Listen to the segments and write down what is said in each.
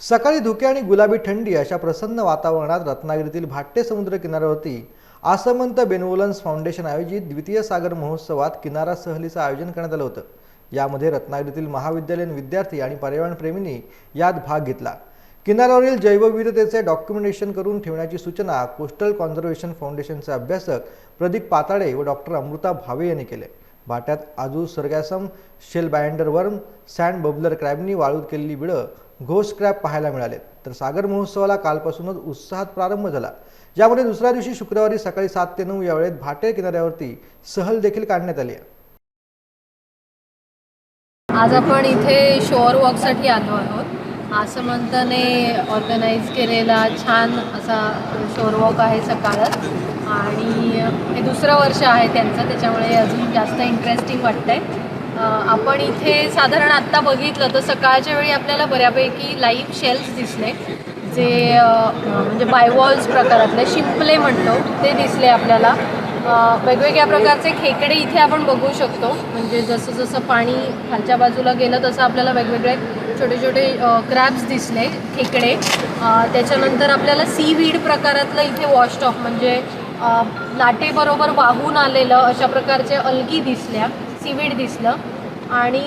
सकाळी धुके आणि गुलाबी थंडी अशा प्रसन्न वातावरणात रत्नागिरीतील भाट्टे समुद्र किनाऱ्यावरती आसमंत बेनवोलन्स फाउंडेशन आयोजित द्वितीय सागर महोत्सवात किनारा सहलीचं आयोजन करण्यात आलं होतं. यामध्ये रत्नागिरीतील महाविद्यालयीन विद्यार्थी आणि पर्यावरणप्रेमींनी यात भाग घेतला. किनाऱ्यावरील जैवविविधतेचे डॉक्युमेंटेशन करून ठेवण्याची सूचना कोस्टल कॉन्झर्वेशन फाउंडेशनचे अभ्यासक प्रदीप पाताळे व डॉक्टर अमृता भावे यांनी केले. भाट्यात आजू sargassum shell binder worm sand bubbler क्रॅबनी वाळूत केलेली बिळं घोष क्रॅप पाहायला मिळाले. तर सागर महोत्सवाला कालपासूनच उत्साहात प्रारंभ झाला. ज्यामध्ये दुसऱ्या दिवशी शुक्रवारी सकाळी सात ते नऊ या वेळेत भाटे किनाऱ्यावरती सहल देखील काढण्यात आली आहे. आज आपण इथे शोअर वॉकसाठी आलो आहोत. आसमंतने ऑर्गनाईज केलेला छान असा शोअर वॉक आहे सकाळच. आणि हे दुसरं वर्ष आहे त्यांचं त्याच्यामुळे अजून जास्त इंटरेस्टिंग वाटतं आहे आपण इथे साधारण आत्ता बघितलं तर सकाळच्या वेळी आपल्याला बऱ्यापैकी लाईव्ह शेल्स दिसले. जे म्हणजे बायवॉल्स प्रकारातले शिंपले म्हणतो ते दिसले आपल्याला. वेगवेगळ्या प्रकारचे खेकडे इथे आपण बघू शकतो. म्हणजे जसं जसं पाणी खालच्या बाजूला गेलं तसं आपल्याला वेगवेगळे छोटे छोटे क्रॅब्स दिसले खेकडे. त्याच्यानंतर आपल्याला सीवीड प्रकारातलं इथे वॉशटॉप म्हणजे लाटेबरोबर वाहून आलेलं अशा प्रकारचे अलगी दिसल्या. सीवीड दिसलं. आणि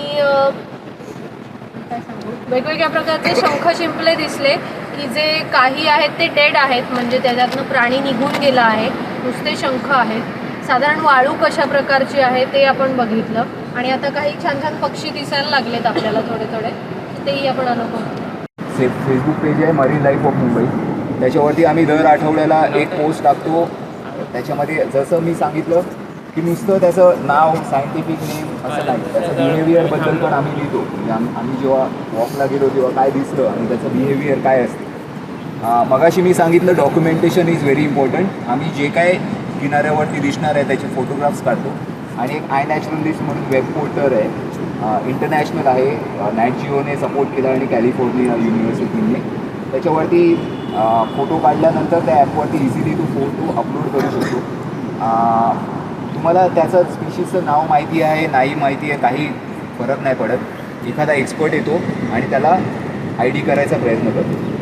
काय सांगू वेगवेगळ्या प्रकारचे शंख शिंपले दिसले की जे काही आहेत ते डेड आहेत. म्हणजे त्याच्यातनं प्राणी निघून गेला आहे. नुसते शंख आहेत. साधारण वाळू कशा प्रकारची आहे ते आपण बघितलं. आणि आता काही छान छान पक्षी दिसायला लागलेत आपल्याला थोडे थोडे. तेही आपण अनुभव फेसबुक पेज आहे मरीन लाईफ ऑफ मुंबई त्याच्यावरती आम्ही दर आठवड्याला एक पोस्ट टाकतो. त्याच्यामध्ये जसं मी सांगितलं की नुसतं त्याचं नाव सायंटिफिक नेम असं नाही. त्याचं बिहेवियरबद्दल पण आम्ही लिहितो. म्हणजे आम आम्ही जेव्हा वॉकला गेलो तेव्हा काय दिसलं आणि त्याचं बिहेवियर काय असतं. मगाशी मी सांगितलं डॉक्युमेंटेशन इज व्हेरी इम्पॉर्टंट आम्ही जे काय किनाऱ्यावरती दिसणार आहे त्याचे फोटोग्राफ्स काढतो. आणि एक आय नॅचरलिस्ट म्हणून वेब पोर्टर आहे. इंटरनॅशनल आहे. नॅट जिओने सपोर्ट केला आणि कॅलिफोर्निया युनिव्हर्सिटीने त्याच्यावरती फोटो काढल्यानंतर त्या ॲपवरती इझिली तू फोटो अपलोड करू शकतो. मला त्याचं स्पीशीचं नाव माहिती आहे नाही माहिती आहे काही फरक नाही पडत एखादा एक्सपर्ट येतो आणि त्याला आय डी करायचा प्रयत्न करतो